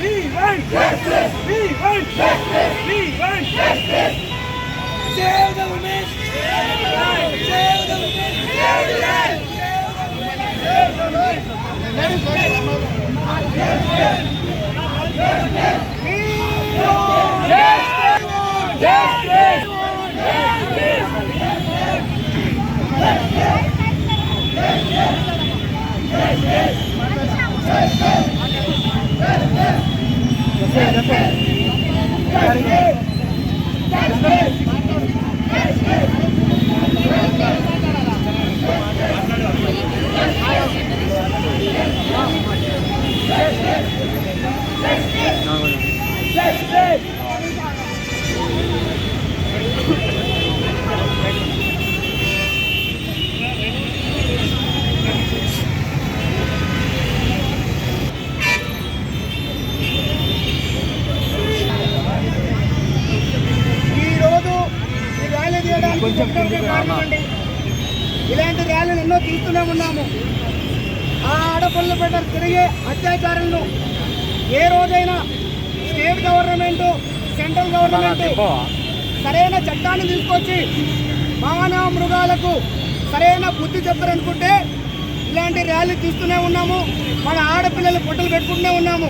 We want justice. We want justice. We want justice. Jail the women. Jail the women. Jail the women. Jail the women. Jail the women. Let us go. Justice! Justice! Justice! Justice! Justice! ఈ కారణం అండి. ఇలాంటి ర్యాలీలు ఎన్నో తీస్తూనే ఉన్నాము. ఆ ఆడపల్లి పెట్ట తిరిగే అత్యాచారాలను ఏ రోజైనా స్టేట్ గవర్నమెంట్ సెంట్రల్ గవర్నమెంట్ సరైన చట్టాన్ని తీసుకొచ్చి మానవ మృగాలకు సరైన బుద్ధి చెప్పారనుకుంటే ఇలాంటి ర్యాలీ తీస్తూనే ఉన్నాము. మన ఆడపిల్లలు పొట్టలు పెట్టుకుంటూనే ఉన్నాము.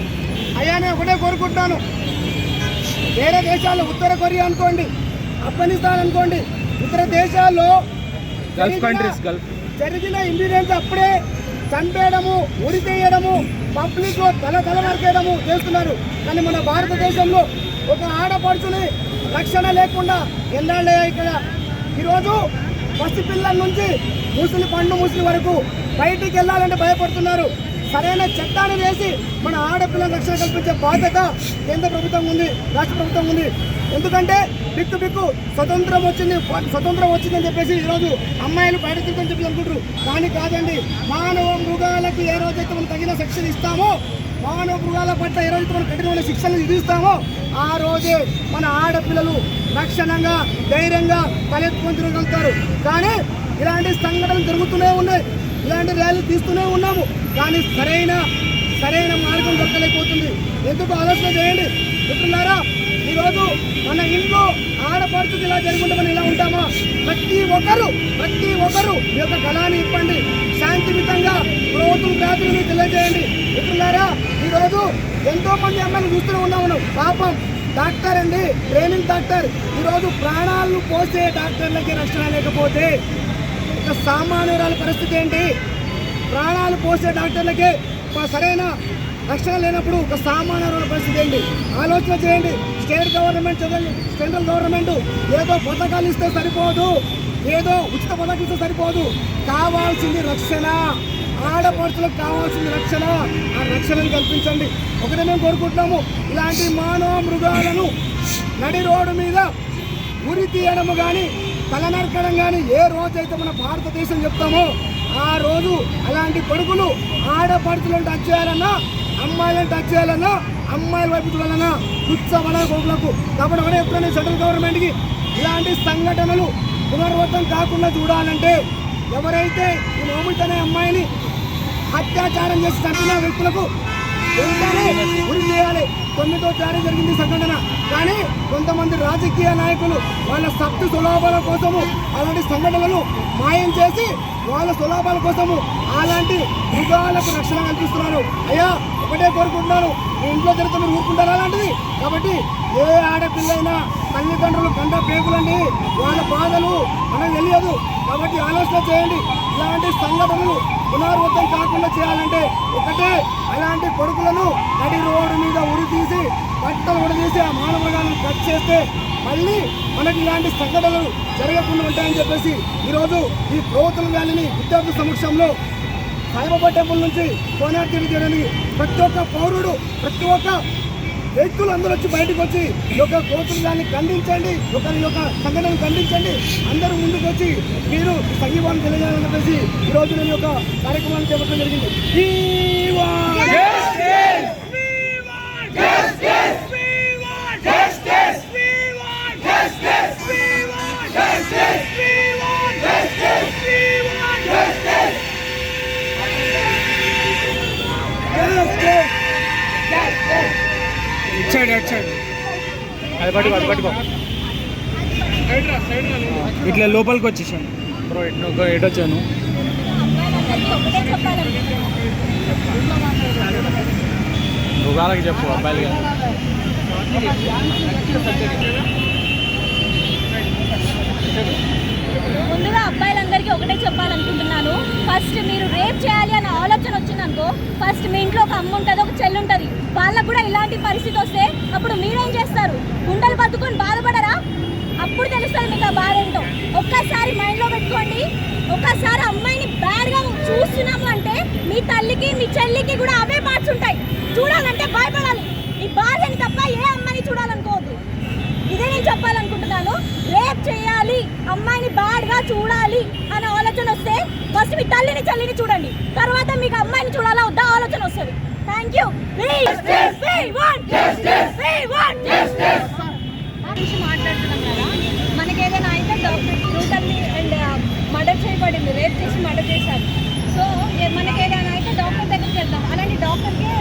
అయ్యా నేను ఒకటే కోరుకుంటాను. వేరే దేశాల్లో ఉత్తర కొరియా అనుకోండి ఆఫ్ఘనిస్తాన్ అనుకోండి ఇతర దేశాల్లో గల్ఫ్ జరిగిన- కంట్రీస్ గల్ఫ్ జరిగిన ఇన్సిడెంట్స్ అప్పుడే చంపేయడము ఉరి తీయడము పబ్లిక్ తల తల నరికేయడము చేస్తున్నారు. కానీ మన భారతదేశంలో ఒక ఆడపడుచుని రక్షణ లేకుండా ఎన్నాళ్ళే ఇక్కడ. ఈరోజు పసిపిల్లల నుంచి ముసలి పండు ముసలి వరకు బయటికి వెళ్ళాలంటే భయపడుతున్నారు. సరైన చట్టాన్ని వేసి మన ఆడపిల్లల రక్షణ కల్పించే బాధ్యత కేంద్ర ప్రభుత్వం ఉంది రాష్ట్ర ప్రభుత్వం ఉంది. ఎందుకంటే బిక్కు బిక్కు స్వతంత్రం వచ్చింది స్వతంత్రం వచ్చిందని చెప్పేసి ఈరోజు అమ్మాయిలు బయట తిరుగుతని చెప్పి అనుకుంటారు. కానీ కాదండి మానవ మృగాలకు ఏ రోజైతే మనం తగిన శిక్షణ ఇస్తామో మానవ మృగాల పట్ల ఏ రోజైతే మనం కఠినమైన శిక్షలు విధిస్తామో ఆ రోజే మన ఆడపిల్లలు రక్షణంగా ధైర్యంగా తలెత్తుకొని తిరగలుగుతారు. కానీ ఇలాంటి సంఘటనలు జరుగుతూనే ఉన్నాయి. ఇలాంటి ర్యాలీ తీస్తూనే ఉన్నాము. కానీ సరైన సరైన మార్గం దొరకలేకపోతుంది ఎందుకు ఆలోచన చేయండి? చెప్తున్నారా ఈరోజు మన ఇంట్లో ఆడపడుతుంది ఇలా జరుగుంటే మనం ఇలా ఉంటామా? ప్రతి ఒక్కరు ప్రతి ఒక్కరు మీ యొక్క కళాన్ని ఇవ్వండి శాంతియుతంగా ప్రభుత్వం వ్యాధులను తెలియజేయండి. చెప్తున్నారా ఈరోజు ఎంతో మంది అమ్మాయిలు చూస్తూనే ఉన్నాము. మనం పాపం డాక్టర్ అండి ట్రైనింగ్ డాక్టర్. ఈరోజు ప్రాణాలను పోసే డాక్టర్లకి రక్షణ లేకపోతే ఒక సామాన్యురాల పరిస్థితి ఏంటి? ప్రాణాలు పోసే డాక్టర్లకే సరైన రక్షణ లేనప్పుడు ఒక సామాన్యురాల పరిస్థితి ఏంటి? ఆలోచన చేయండి. స్టేట్ గవర్నమెంట్ చదవండి. సెంట్రల్ గవర్నమెంట్ ఏదో పథకాలు ఇస్తే సరిపోదు. ఏదో ఉచిత పథకం ఇస్తే సరిపోదు. కావాల్సింది రక్షణ. ఆడపడుచులకు కావాల్సింది రక్షణ. ఆ రక్షణను కల్పించండి. ఒకటే మేము కోరుకుంటున్నాము. ఇలాంటి మానవ మృగాలను నడి రోడ్డు మీద ఉరి తీయడము కానీ తలనరకడం కానీ ఏ రోజైతే మన భారతదేశం చెప్తామో ఆ రోజు అలాంటి కొడుకులు ఆడపడుతులను టచ్ చేయాలన్నా అమ్మాయిలను టచ్ చేయాలన్నా అమ్మాయిల వైపు చూడాలన్నా ఉత్సవన కొడుకులకు కాబట్టి ఒకటే ఎప్పుడైనా సెంట్రల్ గవర్నమెంట్కి ఇలాంటి సంఘటనలు పునరావృతం కాకుండా చూడాలంటే ఎవరైతే ఈ మోమిట్ అనే అమ్మాయిని అత్యాచారం చేసి చంపిన వ్యక్తులకు ఉరి చేయాలి. తొమ్మిదో తారీఖు జరిగింది సంఘటన. కానీ కొంతమంది రాజకీయ నాయకులు వాళ్ళ సత్తు సులాభాల కోసము అలాంటి సంఘటనలను మాయం చేసి వాళ్ళ సులాభాల కోసము అలాంటి మృగాలకు రక్షణ కల్పిస్తున్నారు. అయ్యా ఒకటే కోరుకుంటున్నాను మీ ఇంట్లో జరిగితే మీరు అలాంటిది? కాబట్టి ఏ ఆడపిల్లైనా తల్లిదండ్రులు కంట పేగులండి వాళ్ళ బాధలు మనకు తెలియదు. కాబట్టి ఆలోచన చేయండి. ఇలాంటి సంఘటనలు పునరావృతం కాకుండా చేయాలంటే ఒకటే అలాంటి కొడుకులను నడి రోడ్డు మీద ఉరితీసి బట్టలు ఉడదీసి ఆ మానవగాలను కట్ చేస్తే మళ్ళీ మనకి ఇలాంటి సంఘటనలు జరగకుండా ఉంటాయని చెప్పేసి ఈరోజు ఈ ప్రభుత్వం వ్యాలీని విద్యార్థుల సమక్షంలో సాయిబాబా టెంపుల్ నుంచి కోనార్ తిరిగి చేయడానికి ప్రతి ఒక్క పౌరుడు ప్రతి ఒక్క వ్యక్తులు అందరూ వచ్చి బయటకు వచ్చి ఈ యొక్క కోతులు దాన్ని ఖండించండి ఒక యొక్క సంఘటనను ఖండించండి. అందరూ ముందుకు వచ్చి మీరు సంగీవాన్ని తెలియజేయాలని చెప్పేసి ఈ నేను ఒక కార్యక్రమాన్ని చేపట్టడం జరిగింది. ఇచ్చాడు ఇచ్చాడు అది పట్టుకో అది పట్టుకో. ఇట్లా లోపలికి వచ్చేసాను. బ్రో ఎటు ఎటు వచ్చాను. ఒకటే చెప్పాలి మృగాలకి చెప్పు అబ్బాయిలకి ముందుగా అబ్బాయిలందరికీ ఒకటే చెప్పాలనుకుంటున్నాను. ఫస్ట్ మీరు రేప్ చేయాలి అనే ఆలోచన వచ్చిందనుకో ఫస్ట్ మీ ఇంట్లో ఒక అమ్మ ఉంటుంది ఒక చెల్లి ఉంటుంది. వాళ్ళకు కూడా ఇలాంటి పరిస్థితి వస్తే అప్పుడు మీరేం చేస్తారు? గుండెలు పట్టుకొని బాధపడరా? అప్పుడు తెలుస్తుంది మీకు ఆ బాధ ఏంటో. ఒక్కసారి మైండ్లో పెట్టుకోండి. ఒక్కసారి అమ్మాయిని బ్యాడ్గా చూస్తున్నాము అంటే మీ తల్లికి మీ చెల్లికి కూడా అవే పార్ట్స్ ఉంటాయి. చూడాలంటే భయపడాలి. మీ భార్యని తప్ప ఏ అమ్మాయిని చూడాలనుకోవద్దు. ఇదే నేను చెప్పాలనుకుంటున్నాను. రేప్ చేయాలి అమ్మాయిని బ్యాడ్గా చూడాలి అనే ఆలోచన వస్తే ఫస్ట్ మీ తల్లిని చెల్లిని చూడండి. తర్వాత మీకు అమ్మాయిని చూడాలా వద్దా? ఆలోచన వస్తుంది. థ్యాంక్ యూ గురించి మాట్లాడుతున్నాం కదా. మనకి ఏదైనా అయితే డాక్టర్ బ్రూటల్లీ అండ్ మర్డర్ చేయబడింది. రేప్ చేసి మర్డర్ చేశారు. సో మనకి ఏదైనా అయితే డాక్టర్ దగ్గరికి వెళ్తాం అలాంటి డాక్టర్కే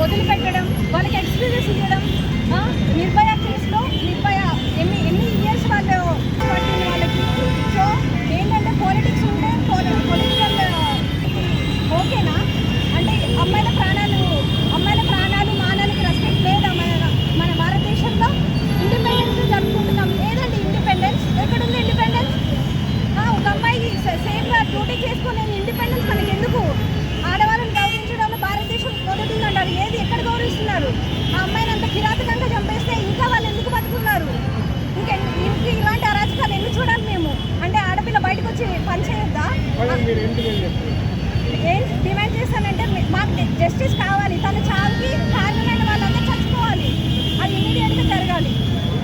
వదిలిపెట్టడం వాళ్ళకి ఎక్స్పీరియన్స్ ఇవ్వడం ఆ, నిర్భయ కేసులో నిర్భయ ఎన్ని ఎన్ని ఇయర్స్ వాళ్ళు పట్టింది వాళ్ళకి సో ఏంటంటే పాలిటిక్స్ ఉంటే పొలిటికల్ ఓకేనా అంటే అమ్మాయిల ప్రాణాలు అమ్మాయిల ప్రాణాలు మానాలకి రెస్పెక్ట్ లేదా మన మన భారతదేశంలో ఇండిపెండెన్స్ జరుపుకుంటున్నాం ఏదండి ఇండిపెండెన్స్ ఎక్కడుంది ఇండిపెండెన్స్ ఒక అమ్మాయి సేఫ్గా డ్యూటీ చేసుకునే ఇండిపెండెన్స్ మనకి ఎందుకు ఆడవాళ్ళని గౌరవించడంలో భారతదేశం మొదటిది అంటారు ఏది ఎక్కడ గౌరవిస్తున్నారు ఆ అమ్మాయిని అంత కిరాతకంగా చంపేస్తే ఇంకా వాళ్ళు ఎందుకు బతుకున్నారు ఇంకా ఇంక ఇలాంటి అరాచకాలు ఎన్ని చూడాలి మేము అంటే ఆడపిల్ల బయటకు వచ్చి పని చేయొద్దా? ఏం డిమాండ్ చేస్తానంటే మాకు జస్టిస్ కావాలి. తన చావుకి కారణమైన వాళ్ళందరూ చచ్చిపోవాలి. అది ఇమీడియట్గా జరగాలి.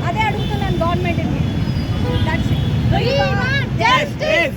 అదే అడుగుతున్నాను want justice!